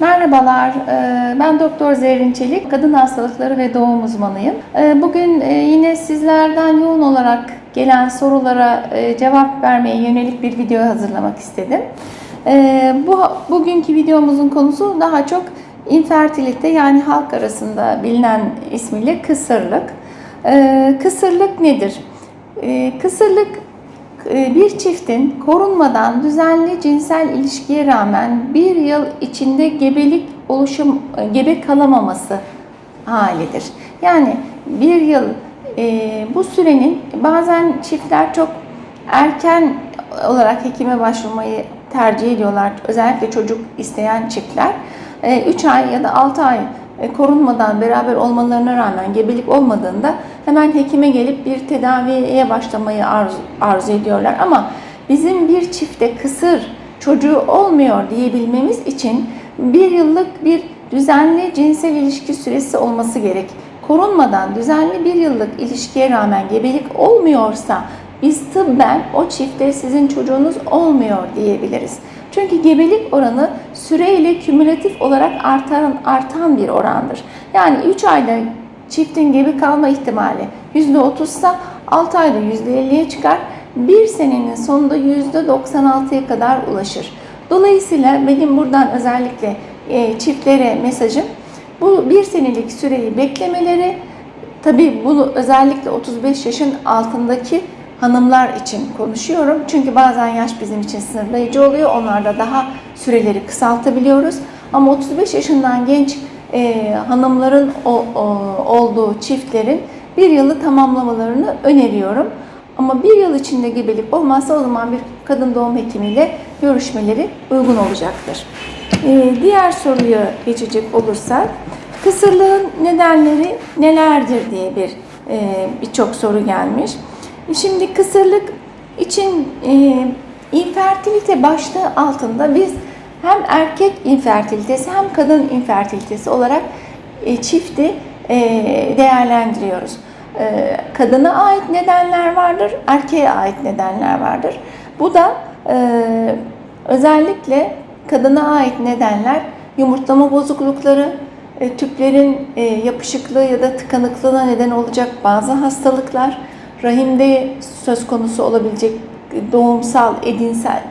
Merhabalar, e, ben Doktor Zerrin Çelik, kadın hastalıkları ve doğum uzmanıyım. E, Bugün e, yine sizlerden yoğun olarak gelen sorulara cevap vermeye yönelik bir video hazırlamak istedim. Bu bugünkü videomuzun konusu daha çok infertilite yani halk arasında bilinen ismiyle kısırlık. Kısırlık nedir? Kısırlık bir çiftin korunmadan düzenli cinsel ilişkiye rağmen bir yıl içinde gebelik oluşum e, gebe kalamaması halidir. Yani bir yıl e, bu sürenin bazen çiftler çok erken olarak hekime başvurmayı tercih ediyorlar. Özellikle çocuk isteyen çiftler 3 ay ya da 6 ay e, korunmadan beraber olmalarına rağmen gebelik olmadığında hemen hekime gelip bir tedaviye başlamayı arzu, arzu ediyorlar. Ama bizim bir çifte kısır çocuğu olmuyor diyebilmemiz için bir yıllık bir düzenli cinsel ilişki süresi olması gerek. Korunmadan düzenli bir yıllık ilişkiye rağmen gebelik olmuyorsa biz tıbben o çifte sizin çocuğunuz olmuyor diyebiliriz. Çünkü gebelik oranı süreyle kümülatif olarak artan, artan bir orandır. Yani 3 ayda çiftin gebe kalma ihtimali %30 ise 6 ayda %50'ye çıkar. 1 senenin sonunda %96'ya kadar ulaşır. Dolayısıyla benim buradan özellikle e, çiftlere mesajım bu bir senelik süreyi beklemeleri tabi bunu özellikle 35 yaşın altındaki hanımlar için konuşuyorum. Çünkü bazen yaş bizim için sınırlayıcı oluyor. Onlarda daha süreleri kısaltabiliyoruz. Ama 35 yaşından genç e, hanımların o, o, olduğu çiftlerin bir yılı tamamlamalarını öneriyorum. Ama bir yıl içinde gebelik olmazsa o zaman bir kadın doğum hekimiyle görüşmeleri uygun olacaktır. E, diğer soruya geçecek olursak, kısırlığın nedenleri nelerdir diye bir e, birçok soru gelmiş. Şimdi kısırlık için e, infertilite başlığı altında biz hem erkek infertilitesi hem kadın infertilitesi olarak e, çifti e, değerlendiriyoruz. E, kadına ait nedenler vardır, erkeğe ait nedenler vardır. Bu da özellikle kadına ait nedenler yumurtlama bozuklukları, tüplerin yapışıklığı ya da tıkanıklığına neden olacak bazı hastalıklar, rahimde söz konusu olabilecek doğumsal, edinsel,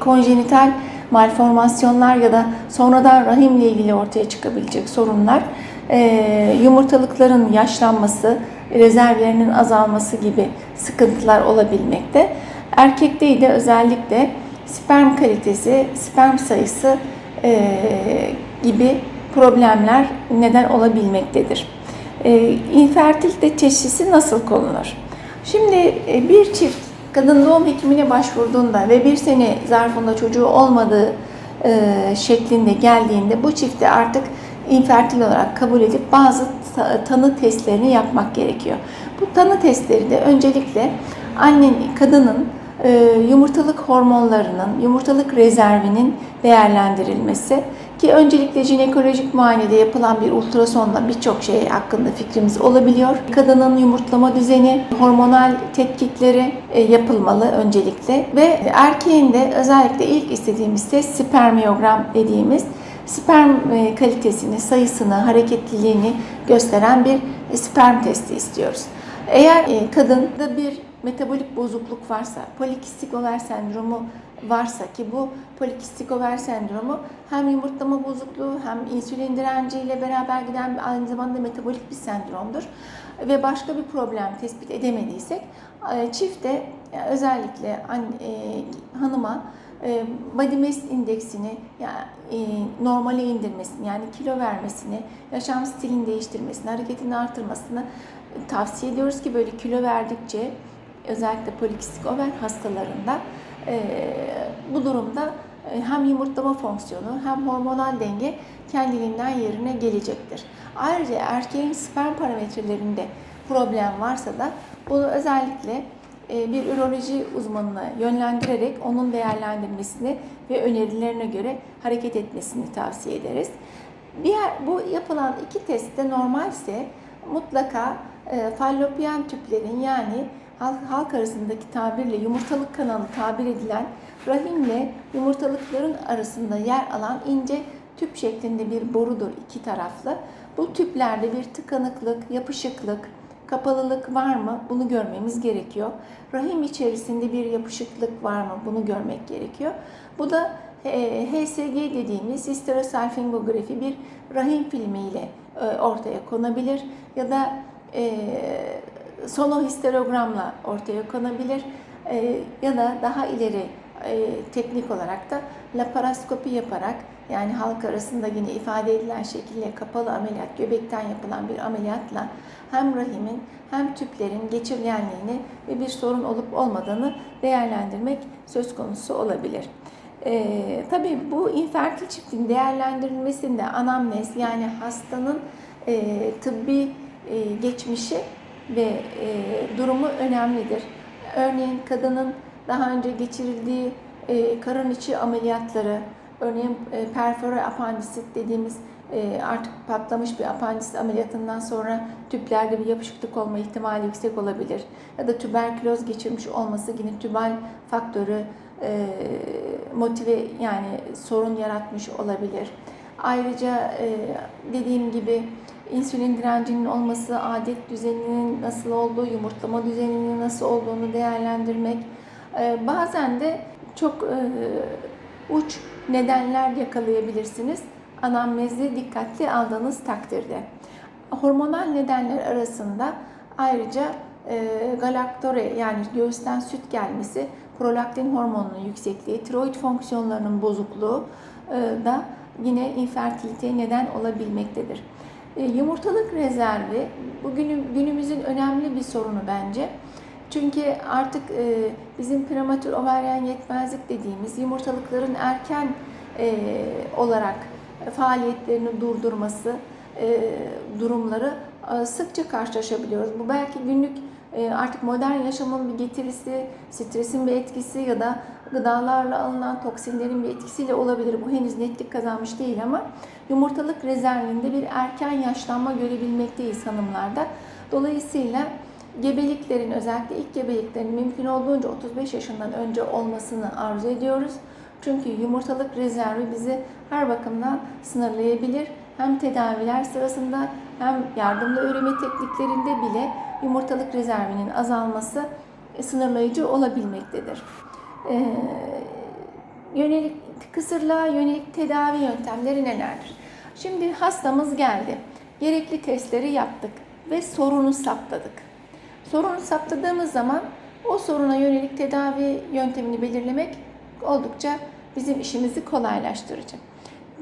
konjenital malformasyonlar ya da sonradan rahimle ilgili ortaya çıkabilecek sorunlar, e, yumurtalıkların yaşlanması, rezervlerinin azalması gibi sıkıntılar olabilmekte. Erkekte de özellikle sperm kalitesi, sperm sayısı e, gibi problemler neden olabilmektedir. E, infertilite teşhisi nasıl konulur? Şimdi bir çift kadın doğum hekimine başvurduğunda ve bir sene zarfında çocuğu olmadığı e, şeklinde geldiğinde bu çifte artık infertil olarak kabul edip bazı ta- tanı testlerini yapmak gerekiyor. Bu tanı testleri de öncelikle annenin, kadının e, yumurtalık hormonlarının, yumurtalık rezervinin değerlendirilmesi ki öncelikle jinekolojik muayenede yapılan bir ultrasonla birçok şey hakkında fikrimiz olabiliyor. Kadının yumurtlama düzeni, hormonal tetkikleri e, yapılmalı öncelikle ve erkeğin de özellikle ilk istediğimiz test spermiyogram dediğimiz sperm e, kalitesini, sayısını, hareketliliğini gösteren bir sperm testi istiyoruz. Eğer e, kadında bir metabolik bozukluk varsa, polikistik over sendromu varsa ki bu polikistik over sendromu hem yumurtlama bozukluğu hem insülin direnciyle beraber giden aynı zamanda metabolik bir sendromdur. Ve başka bir problem tespit edemediysek e, çifte e, özellikle e, hanıma body mass indeksini yani normale indirmesini yani kilo vermesini, yaşam stilini değiştirmesini, hareketini artırmasını tavsiye ediyoruz ki böyle kilo verdikçe özellikle polikistik over hastalarında bu durumda e, hem yumurtlama fonksiyonu hem hormonal denge kendiliğinden yerine gelecektir. Ayrıca erkeğin sperm parametrelerinde problem varsa da bunu özellikle e, bir üroloji uzmanına yönlendirerek onun değerlendirmesini ve önerilerine göre hareket etmesini tavsiye ederiz. Diğer bu yapılan iki test de normalse mutlaka e, fallopian tüplerin yani halk, arasındaki tabirle yumurtalık kanalı tabir edilen rahimle yumurtalıkların arasında yer alan ince tüp şeklinde bir borudur iki taraflı. Bu tüplerde bir tıkanıklık, yapışıklık, kapalılık var mı? Bunu görmemiz gerekiyor. Rahim içerisinde bir yapışıklık var mı? Bunu görmek gerekiyor. Bu da e, HSG dediğimiz histerosalpingografi bir rahim filmiyle e, ortaya konabilir ya da e, sonohisterogramla ortaya konabilir E, ya da daha ileri e, teknik olarak da laparoskopi yaparak yani halk arasında yine ifade edilen şekilde kapalı ameliyat, göbekten yapılan bir ameliyatla hem rahimin hem tüplerin geçirgenliğini ve bir sorun olup olmadığını değerlendirmek söz konusu olabilir. Ee, tabii bu infertil çiftin değerlendirilmesinde anamnez yani hastanın e, tıbbi e, geçmişi ve e, durumu önemlidir. Örneğin kadının daha önce geçirildiği e, karın içi ameliyatları, örneğin e, perfore apandisit dediğimiz e, artık patlamış bir apandisit ameliyatından sonra tüplerde bir yapışıklık olma ihtimali yüksek olabilir. Ya da tüberküloz geçirmiş olması yine tübal faktörü e, motive yani sorun yaratmış olabilir. Ayrıca e, dediğim gibi insülin direncinin olması, adet düzeninin nasıl olduğu, yumurtlama düzeninin nasıl olduğunu değerlendirmek. E, bazen de çok e, uç nedenler yakalayabilirsiniz. Anamnezi dikkatli aldığınız takdirde. Hormonal nedenler arasında ayrıca galaktore yani göğüsten süt gelmesi, prolaktin hormonunun yüksekliği, tiroid fonksiyonlarının bozukluğu da yine infertiliteye neden olabilmektedir. E, yumurtalık rezervi bugün günümüzün önemli bir sorunu bence. Çünkü artık e, bizim prematür overyen yetmezlik dediğimiz yumurtalıkların erken e, olarak faaliyetlerini durdurması durumları sıkça karşılaşabiliyoruz. Bu belki günlük artık modern yaşamın bir getirisi, stresin bir etkisi ya da gıdalarla alınan toksinlerin bir etkisiyle olabilir. Bu henüz netlik kazanmış değil ama yumurtalık rezervinde bir erken yaşlanma görebilmekteyiz hanımlarda. Dolayısıyla gebeliklerin özellikle ilk gebeliklerin mümkün olduğunca 35 yaşından önce olmasını arzu ediyoruz. Çünkü yumurtalık rezervi bizi her bakımdan sınırlayabilir. Hem tedaviler sırasında hem yardımlı üreme tekniklerinde bile yumurtalık rezervinin azalması sınırlayıcı olabilmektedir. Ee, yönelik kısırlığa yönelik tedavi yöntemleri nelerdir? Şimdi hastamız geldi. Gerekli testleri yaptık ve sorunu saptadık. Sorunu saptadığımız zaman o soruna yönelik tedavi yöntemini belirlemek oldukça bizim işimizi kolaylaştırıcı.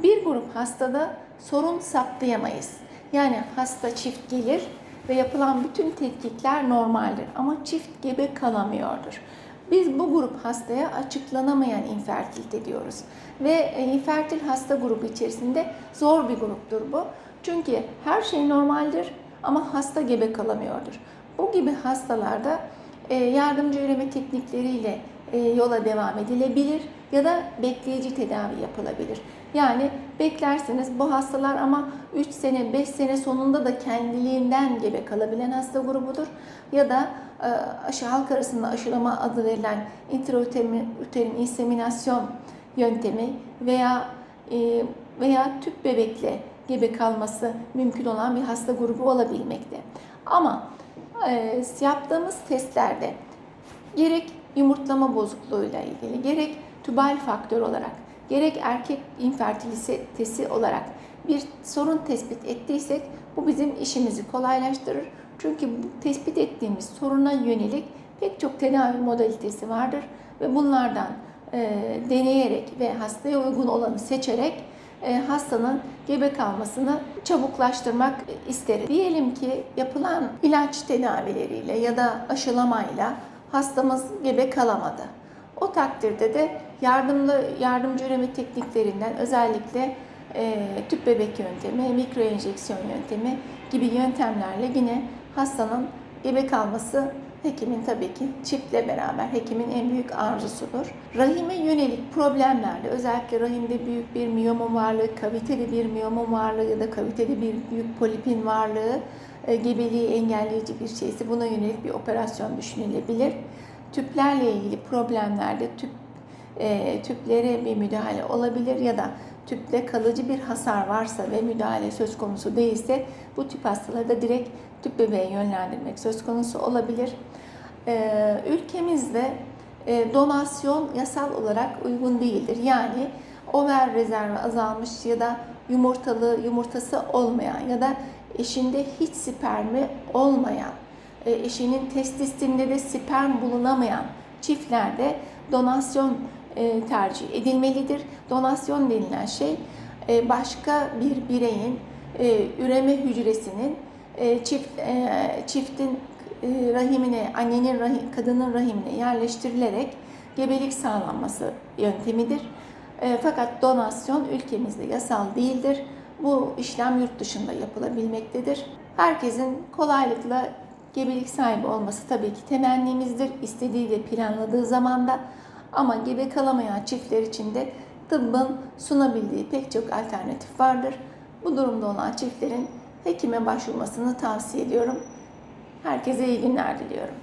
Bir grup hastada sorun saptayamayız. Yani hasta çift gelir ve yapılan bütün tetkikler normaldir ama çift gebe kalamıyordur. Biz bu grup hastaya açıklanamayan infertilite diyoruz. Ve e, infertil hasta grubu içerisinde zor bir gruptur bu. Çünkü her şey normaldir ama hasta gebe kalamıyordur. Bu gibi hastalarda e, yardımcı üreme teknikleriyle e, yola devam edilebilir ya da bekleyici tedavi yapılabilir. Yani beklersiniz bu hastalar ama 3 sene 5 sene sonunda da kendiliğinden gebe kalabilen hasta grubudur. Ya da e, aşı halk arasında aşılama adı verilen intrauterin inseminasyon yöntemi veya e, veya tüp bebekle gebe kalması mümkün olan bir hasta grubu olabilmekte. Ama e, yaptığımız testlerde gerek yumurtlama bozukluğuyla ilgili, gerek tübal faktör olarak, gerek erkek infertilitesi olarak bir sorun tespit ettiysek bu bizim işimizi kolaylaştırır. Çünkü bu tespit ettiğimiz soruna yönelik pek çok tedavi modalitesi vardır ve bunlardan e, deneyerek ve hastaya uygun olanı seçerek e, hastanın gebe kalmasını çabuklaştırmak isteriz. Diyelim ki yapılan ilaç tedavileriyle ya da aşılamayla hastamız gebe kalamadı. O takdirde de yardımlı yardımcı üreme tekniklerinden özellikle e, tüp bebek yöntemi, mikro enjeksiyon yöntemi gibi yöntemlerle yine hastanın gebe kalması hekimin tabii ki çiftle beraber hekimin en büyük arzusudur. Rahime yönelik problemlerde özellikle rahimde büyük bir miyomum varlığı, kaviteli bir miyomum varlığı ya da kaviteli bir büyük polipin varlığı e, gebeliği engelleyici bir şeyse buna yönelik bir operasyon düşünülebilir. Tüplerle ilgili problemlerde tüp e, tüplere bir müdahale olabilir ya da tüpte kalıcı bir hasar varsa ve müdahale söz konusu değilse bu tip hastaları da direkt tüp bebeğe yönlendirmek söz konusu olabilir. Ee, ülkemizde e, donasyon yasal olarak uygun değildir. Yani over rezervi azalmış ya da yumurtalı, yumurtası olmayan ya da eşinde hiç spermi olmayan, e, eşinin testisinde de sperm bulunamayan çiftlerde donasyon e, tercih edilmelidir. Donasyon denilen şey e, başka bir bireyin e, üreme hücresinin çift çiftin rahimine, annenin rahim, kadının rahimine yerleştirilerek gebelik sağlanması yöntemidir. Fakat donasyon ülkemizde yasal değildir. Bu işlem yurt dışında yapılabilmektedir. Herkesin kolaylıkla gebelik sahibi olması tabii ki temennimizdir. İstediği ve planladığı zamanda ama gebe kalamayan çiftler için de tıbbın sunabildiği pek çok alternatif vardır. Bu durumda olan çiftlerin hekime başvurmasını tavsiye ediyorum. Herkese iyi günler diliyorum.